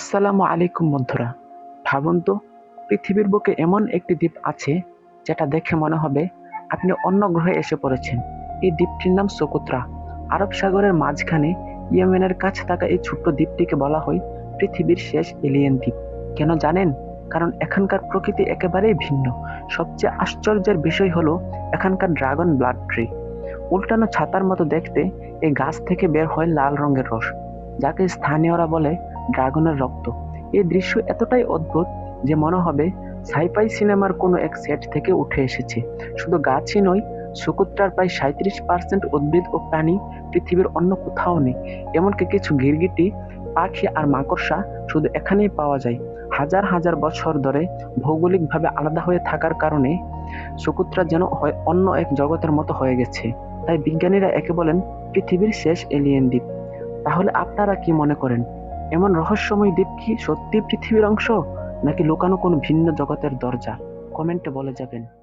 আসসালামু আলাইকুম বন্ধুরা। ভাবুন তো, পৃথিবীর বুকে এমন একটি দ্বীপ আছে, যেটা দেখে মনে হবে আপনি অন্য গ্রহে এসে পড়েছেন। এই দ্বীপটির নাম সোকুত্রা। আরব সাগরের মাঝখানে ইয়েমেনের কাছে থাকা এই ছোট্ট দ্বীপটিকে বলা হয় পৃথিবীর শেষ এলিয়েন দ্বীপ। কেন জানেন? কারণ এখানকার প্রকৃতি একেবারেই ভিন্ন। সবচেয়ে আশ্চর্যের বিষয় হলো এখানকার ড্রাগন ব্লাড ট্রি। উল্টানো ছাতার মতো দেখতে এই গাছ থেকে বের হয় লাল রঙের রস। যাকে স্থানীয়রা বলে ড্রাগনের রক্ত। এই দৃশ্য এতটাই অদ্ভুত যে মনে হবে সাইফাই সিনেমার কোনো এক সেট থেকে উঠে এসেছে। শুধু গাছই নয়, সুকুত্রার প্রায় সাঁত্রিশ পার্সেন্ট উদ্ভিদ ও প্রাণী পৃথিবীর অন্য কোথাও নেই। এমনকি কিছু গিরগিটি, পাখি আর মাকড়সা শুধু এখানেই পাওয়া যায়। হাজার হাজার বছর ধরে ভৌগোলিকভাবে আলাদা হয়ে থাকার কারণে সুকুত্রা যেন হয় অন্য এক জগতের মতো হয়ে গেছে। তাই বিজ্ঞানীরা একে বলেন পৃথিবীর শেষ এলিয়েন দ্বীপ। তাহলে আপনারা কি মনে করেন, এমন রহস্যময় দ্বীপ কি সত্যি পৃথিবীর অংশ, নাকি লুকানো কোনো ভিন্ন জগতের দরজা? কমেন্টে বলে যাবেন।